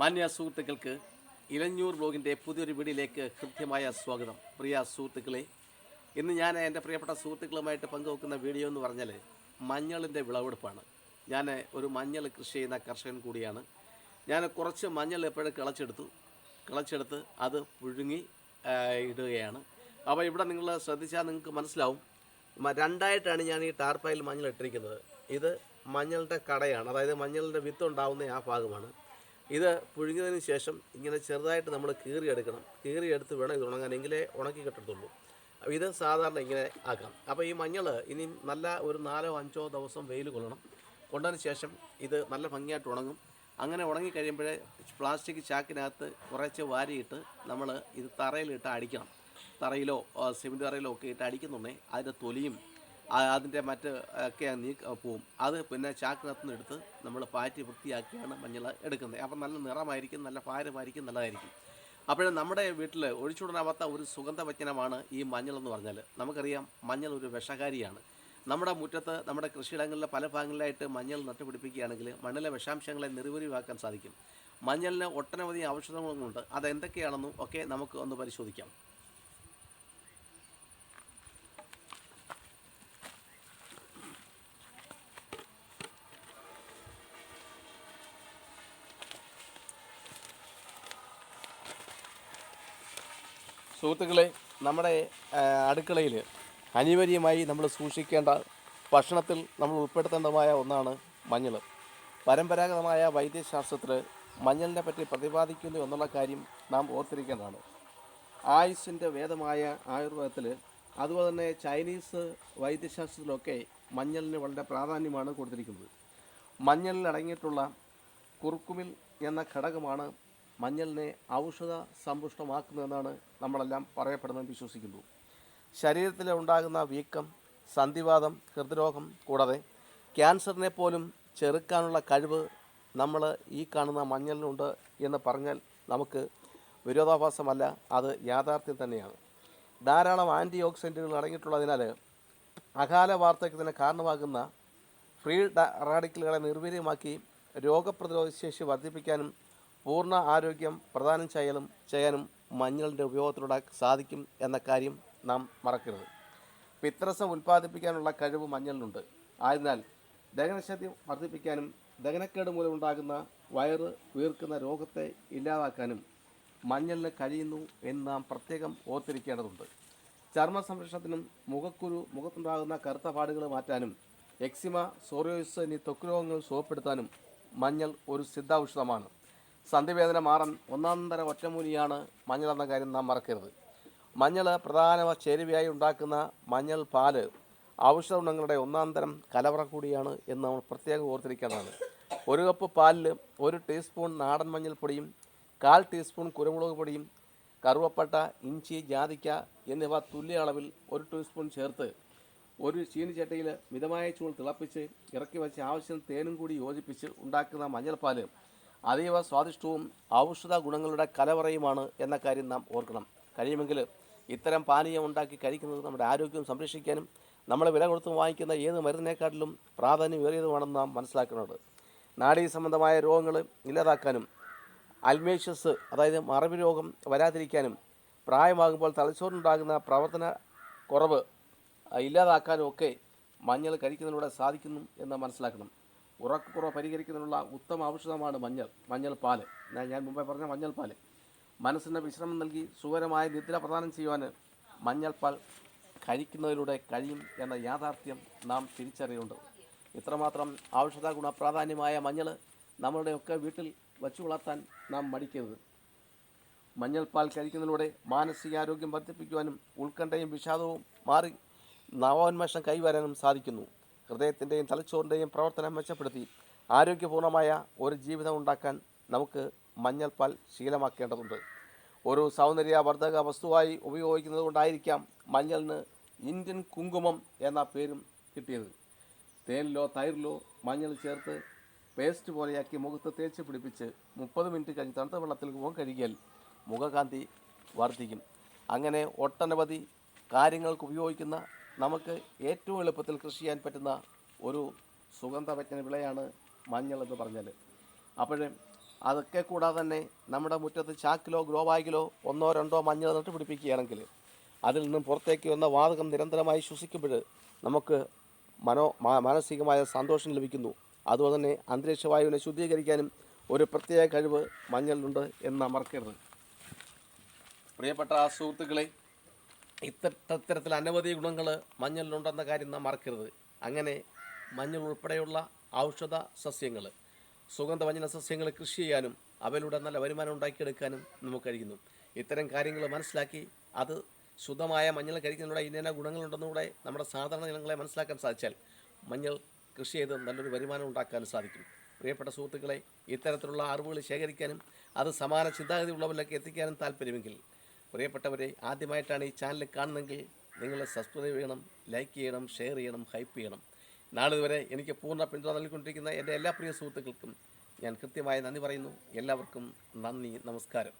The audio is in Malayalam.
മാന്യ സുഹൃത്തുക്കൾക്ക് ഇലഞ്ഞൂർ ബ്ലോഗിന്റെ പുതിയൊരു വീഡിയോയിലേക്ക് ഹൃദ്യമായ സ്വാഗതം. പ്രിയ സുഹൃത്തുക്കളെ ഇന്ന് ഞാൻ എന്റെ പ്രിയപ്പെട്ട സുഹൃത്തുക്കളുമായിട്ട് പങ്കുവെക്കുന്ന വീഡിയോ എന്ന് പറഞ്ഞാൽ മഞ്ഞളിന്റെ വിളവെടുപ്പാണ്. ഞാൻ ഒരു മഞ്ഞൾ കൃഷി ചെയ്യുന്ന കർഷകൻ കൂടിയാണ്. ഞാൻ കുറച്ച് മഞ്ഞൾ എപ്പോഴും കിളച്ചെടുത്തു. കിളച്ചെടുത്ത് അത് പുഴുങ്ങി ഇടുകയാണ്. അപ്പോൾ ഇവിടെ നിങ്ങൾ ശ്രദ്ധിച്ചാൽ നിങ്ങൾക്ക് മനസ്സിലാവും. രണ്ടായിട്ടാണ് ഞാൻ ഈ ടാർപ്പായിൽ മഞ്ഞൾ ഇട്ടിരിക്കുന്നത്. ഇത് മഞ്ഞളുടെ കടയാണ്. അതായത് മഞ്ഞളിന്റെ വിത്ത് ഉണ്ടാവുന്ന ആ ഭാഗമാണ്. ഇത് പുഴുങ്ങിയതിന് ശേഷം ഇങ്ങനെ ചെറുതായിട്ട് നമ്മൾ കീറിയെടുക്കണം കീറിയെടുത്ത് വേണം ഇത് ഉണങ്ങാൻ. എങ്കിലേ ഉണക്കി കിട്ടത്തുള്ളൂ. ഇത് സാധാരണ ഇങ്ങനെ ആക്കാം. അപ്പോൾ ഈ മഞ്ഞൾ ഇനി നല്ല ഒരു നാലോ അഞ്ചോ ദിവസം വെയിൽ കൊള്ളണം. കൊണ്ടതിന് ശേഷം ഇത് നല്ല ഭംഗിയായിട്ട് ഉണങ്ങും. അങ്ങനെ ഉണങ്ങി കഴിയുമ്പോഴേ പ്ലാസ്റ്റിക് ചാക്കിനകത്ത് കുറച്ച് വാരിയിട്ട് നമ്മൾ ഇത് തറയിലിട്ട് അടിക്കണം. തറയിലോ സിമെന്റ് തറയിലോ ഒക്കെ ഇട്ട് അടിക്കുന്നുണ്ടെങ്കിൽ അതിന്റെ തൊലിയും അതിന്റെ മറ്റ് ഒക്കെ നീക്ക പോവും. അത് പിന്നെ ചാക്കിനകത്തു നിന്ന് എടുത്ത് നമ്മൾ പാറ്റി വൃത്തിയാക്കിയാണ് മഞ്ഞൾ എടുക്കുന്നത്. അപ്പം നല്ല നിറമായിരിക്കും നല്ല ഭാരമായിരിക്കും നല്ലതായിരിക്കും. അപ്പോഴും നമ്മുടെ വീട്ടിൽ ഒഴിച്ചുവിടാനാവാത്ത ഒരു സുഗന്ധവചനമാണ് ഈ മഞ്ഞൾ എന്ന് പറഞ്ഞാൽ. നമുക്കറിയാം മഞ്ഞൾ ഒരു വിഷകാരിയാണ്. നമ്മുടെ മുറ്റത്ത് നമ്മുടെ കൃഷിയിടങ്ങളിലെ പല ഭാഗങ്ങളിലായിട്ട് മഞ്ഞൾ നട്ടുപിടിപ്പിക്കുകയാണെങ്കിൽ മണ്ണിലെ വിഷാംശങ്ങളെ നിർവരിവാക്കാൻ സാധിക്കും. മഞ്ഞളിന് ഒട്ടനവധി ഔഷധങ്ങളൊന്നുമുണ്ട് അത് എന്തൊക്കെയാണെന്നും ഒക്കെ നമുക്ക് ഒന്ന് പരിശോധിക്കാം. സുഹൃത്തുക്കളെ നമ്മുടെ അടുക്കളയിൽ അനിവാര്യമായി നമ്മൾ സൂക്ഷിക്കേണ്ട ഭക്ഷണത്തിൽ നമ്മൾ ഉൾപ്പെടുത്തേണ്ടതുമായ ഒന്നാണ് മഞ്ഞൾ പരമ്പരാഗതമായ വൈദ്യശാസ്ത്രത്തിൽ മഞ്ഞളിനെ പറ്റി പ്രതിപാദിക്കുന്നു എന്നുള്ള കാര്യം നാം ഓർത്തിരിക്കേണ്ടതാണ്. ആയുസിന്റെ വേദമായ ആയുർവേദത്തിൽ അതുപോലെ തന്നെ ചൈനീസ് വൈദ്യശാസ്ത്രത്തിലൊക്കെ മഞ്ഞളിന് വളരെ പ്രാധാന്യമാണ് കൊടുത്തിരിക്കുന്നത്. മഞ്ഞളിൽ അടങ്ങിയിട്ടുള്ള കുറുക്കുമിൽ എന്ന ഘടകമാണ് മഞ്ഞളിനെ ഔഷധ സമ്പുഷ്ടമാക്കുന്നതെന്നാണ് നമ്മളെല്ലാം പറയപ്പെടുന്നത് വിശ്വസിക്കുന്നു. ശരീരത്തിൽ ഉണ്ടാകുന്ന വീക്കം സന്ധിവാദം ഹൃദ്രോഗം കൂടാതെ ക്യാൻസറിനെ പോലും ചെറുക്കാനുള്ള കഴിവ് നമ്മൾ ഈ കാണുന്ന മഞ്ഞളിനുണ്ട് എന്ന് പറഞ്ഞാൽ നമുക്ക് വിരോധാഭാസമല്ല അത് യാഥാർത്ഥ്യം തന്നെയാണ്. ധാരാളം ആന്റി ഓക്സിഡന്റുകൾ അടങ്ങിയിട്ടുള്ളതിനാൽ അകാല വാർദ്ധക്യത്തിന് കാരണമാകുന്ന ഫ്രീ റാഡിക്കലുകളെ നിർവീര്യമാക്കി രോഗപ്രതിരോധശേഷി വർദ്ധിപ്പിക്കാനും പൂർണ ആരോഗ്യം പ്രദാനം ചെയ്യലും ചെയ്യാനും മഞ്ഞളിന്റെ ഉപയോഗത്തിലൂടെ സാധിക്കും എന്ന കാര്യം നാം മറക്കരുത്. പിത്രസം ഉൽപ്പാദിപ്പിക്കാനുള്ള കഴിവ് മഞ്ഞളിനുണ്ട്. ആയതിനാൽ ദഹനശക്തി വർദ്ധിപ്പിക്കാനും ദഹനക്കേട് മൂലമുണ്ടാകുന്ന വയറ് വീർക്കുന്ന രോഗത്തെ ഇല്ലാതാക്കാനും മഞ്ഞളിന് കഴിയുന്നു എന്ന് നാം പ്രത്യേകം ഓർത്തിരിക്കേണ്ടതുണ്ട്. ചർമ്മ സംരക്ഷണത്തിനും മുഖക്കുരു മുഖത്തുണ്ടാകുന്ന കറുത്ത പാടുകൾ മാറ്റാനും എക്സിമ സോറിയോസിസ് എന്നീ ത്വക്ക് രോഗങ്ങൾ സുഖപ്പെടുത്താനും മഞ്ഞൾ ഒരു സിദ്ധൌഷധമാണ് സന്ധിവേദന മാറാൻ ഒന്നാം തര ഒറ്റമൂലിയാണ് മഞ്ഞൾ എന്ന കാര്യം നാം മറക്കരുത്. മഞ്ഞൾ പ്രധാന ചേരുവയായി ഉണ്ടാക്കുന്ന മഞ്ഞൾ പാൽ ഔഷധ ഗുണങ്ങളുടെ ഒന്നാം തരം കലവറ കൂടിയാണ് എന്ന് നമ്മൾ പ്രത്യേകം ഓർത്തിരിക്കേണ്ടതാണ്. ഒരു കപ്പ് പാലിൽ ഒരു ടീസ്പൂൺ നാടൻ മഞ്ഞൾപ്പൊടിയും കാൽ ടീസ്പൂൺ കുരുമുളക് പൊടിയും കറുവപ്പട്ട ഇഞ്ചി ജാതിക്ക എന്നിവ തുല്യ അളവിൽ ഒരു ടീസ്പൂൺ ചേർത്ത് ഒരു ചീനിച്ചട്ടിയിൽ മിതമായ ചൂട് തിളപ്പിച്ച് ഇറക്കി വെച്ച് ആവശ്യം തേനും കൂടി യോജിപ്പിച്ച് ഉണ്ടാക്കുന്ന മഞ്ഞൾപ്പാൽ അതീവ സ്വാദിഷ്ടവും ഔഷധ ഗുണങ്ങളുടെ കലവറയുമാണ് എന്ന കാര്യം നാം ഓർക്കണം. കഴിയുമെങ്കിൽ ഇത്തരം പാനീയം ഉണ്ടാക്കി കഴിക്കുന്നത് നമ്മുടെ ആരോഗ്യം സംരക്ഷിക്കാനും നമ്മൾ വില കൊടുത്ത് വാങ്ങിക്കുന്ന ഏത് മരുന്നിനെക്കാട്ടിലും പ്രാധാന്യമേറിയതുമാണെന്ന് നാം മനസ്സിലാക്കുന്നത് നാഡീ സംബന്ധമായ രോഗങ്ങൾ ഇല്ലാതാക്കാനും അൽമേഷ്യസ് അതായത് മറവി രോഗം വരാതിരിക്കാനും പ്രായമാകുമ്പോൾ തലച്ചോറിനുണ്ടാകുന്ന പ്രവർത്തന കുറവ് ഇല്ലാതാക്കാനും ഒക്കെ മഞ്ഞൾ കഴിക്കുന്നതിലൂടെ സാധിക്കുന്നു എന്ന് മനസ്സിലാക്കണം. ഉറക്കക്കുറവ് പരിഹരിക്കുന്നതിനുള്ള ഉത്തമ ഔഷധമാണ് മഞ്ഞൾ മഞ്ഞൾ പാൽ. ഞാൻ മുമ്പേ പറഞ്ഞ മഞ്ഞൾ പാൽ. മനസ്സിന് വിശ്രമം നൽകി സുഖകരമായ നിദ്ര പ്രദാനം ചെയ്യുവാൻ മഞ്ഞൾപ്പാൽ കഴിക്കുന്നതിലൂടെ കഴിയും എന്ന യാഥാർത്ഥ്യം നാം തിരിച്ചറിയുന്നുണ്ട്. ഇത്രമാത്രം ഔഷധ ഗുണപ്രാധാന്യമായ മഞ്ഞൾ നമ്മളുടെയൊക്കെ വീട്ടിൽ വച്ചു വളർത്താൻ നാം മടിക്കരുത്. മഞ്ഞൾപ്പാൽ കഴിക്കുന്നതിലൂടെ മാനസികാരോഗ്യം വർദ്ധിപ്പിക്കുവാനും ഉത്കണ്ഠയും വിഷാദവും മാറി നവോന്മേഷം കൈവരാനും സാധിക്കുന്നു. ഹൃദയത്തിന്റെയും തലച്ചോറിന്റെയും പ്രവർത്തനം മെച്ചപ്പെടുത്തി ആരോഗ്യപൂർണമായ ഒരു ജീവിതം ഉണ്ടാക്കാൻ നമുക്ക് മഞ്ഞൾപ്പാൽ ശീലമാക്കേണ്ടതുണ്ട്. ഒരു സൗന്ദര്യവർദ്ധക വസ്തുവായി ഉപയോഗിക്കുന്നത് കൊണ്ടായിരിക്കാം മഞ്ഞളിന് ഇന്ത്യൻ കുങ്കുമം എന്ന പേരും കിട്ടിയത്. തേനിലോ തൈരിലോ മഞ്ഞൾ ചേർത്ത് പേസ്റ്റ് പോലെയാക്കി മുഖത്ത് തേച്ച് പിടിപ്പിച്ച് മുപ്പത് മിനിറ്റ് കഴിഞ്ഞ് തണുത്ത വെള്ളത്തിൽ മുഖം കഴുകിയാൽ മുഖകാന്തി വർദ്ധിക്കും. അങ്ങനെ ഒട്ടനവധി കാര്യങ്ങൾക്ക് ഉപയോഗിക്കുന്ന നമുക്ക് ഏറ്റവും എളുപ്പത്തിൽ കൃഷി ചെയ്യാൻ പറ്റുന്ന ഒരു സുഗന്ധവ്യഞ്ജന വിളയാണ് മഞ്ഞൾ എന്ന് പറഞ്ഞാൽ. അപ്പോൾ അതൊക്കെ കൂടാതെ തന്നെ നമ്മുടെ മുറ്റത്ത് ചാക്കിലോ ഗ്രോ ബാഗിലോ ഒന്നോ രണ്ടോ മഞ്ഞൾ നട്ട് പിടിപ്പിക്കുകയാണെങ്കിൽ അതിൽ നിന്നും പുറത്തേക്ക് വന്ന വാതകം നിരന്തരമായി ശ്വസിക്കുമ്പോൾ നമുക്ക് മനോ മാനസികമായ സന്തോഷം ലഭിക്കുന്നു. അതുപോലെ തന്നെ അന്തരീക്ഷ വായുവിനെ ശുദ്ധീകരിക്കാനും ഒരു പ്രത്യേക കഴിവ് മഞ്ഞളിലുണ്ട് എന്ന് മറക്കരുത് പ്രിയപ്പെട്ട സുഹൃത്തുക്കളെ ഇത്തരത്തിൽ അനവധി ഗുണങ്ങൾ മഞ്ഞളിലുണ്ടെന്ന കാര്യം നാം മറക്കരുത്. അങ്ങനെ മഞ്ഞൾ ഉൾപ്പെടെയുള്ള ഔഷധ സസ്യങ്ങൾ സുഗന്ധവ്യഞ്ജന സസ്യങ്ങൾ കൃഷി ചെയ്യാനും അവയിലൂടെ നല്ല വരുമാനം ഉണ്ടാക്കിയെടുക്കാനും നമുക്ക് കഴിയുന്നു. ഇത്തരം കാര്യങ്ങൾ മനസ്സിലാക്കി അത് ശുദ്ധമായ മഞ്ഞൾ കഴിക്കുന്നതിലൂടെ ഇന്ന ഗുണങ്ങളുണ്ടെന്നുകൂടെ നമ്മുടെ സാധാരണ ജനങ്ങളെ മനസ്സിലാക്കാൻ സാധിച്ചാൽ മഞ്ഞൾ കൃഷി ചെയ്ത് നല്ലൊരു വരുമാനം ഉണ്ടാക്കാനും സാധിക്കും. പ്രിയപ്പെട്ട സുഹൃത്തുക്കളെ ഇത്തരത്തിലുള്ള അറിവുകൾ ശേഖരിക്കാനും അത് സമാന ചിന്താഗതി ഉള്ളവരിലേക്ക് എത്തിക്കാനും താല്പര്യമെങ്കിൽ പ്രിയപ്പെട്ടവരെ ആദ്യമായിട്ടാണ് ഈ ചാനൽ കാണുന്നതെങ്കിൽ നിങ്ങൾ സബ്സ്ക്രൈബ് ചെയ്യണം ലൈക്ക് ചെയ്യണം ഷെയർ ചെയ്യണം ഹൈപ്പ് ചെയ്യണം. നാളിതുവരെ എനിക്ക് പൂർണ പിന്തുണ നൽകിക്കൊണ്ടിരിക്കുന്ന എന്റെ എല്ലാ പ്രിയ സുഹൃത്തുക്കൾക്കും ഞാൻ കൃത്യമായി നന്ദി പറയുന്നു. എല്ലാവർക്കും നന്ദി നമസ്കാരം.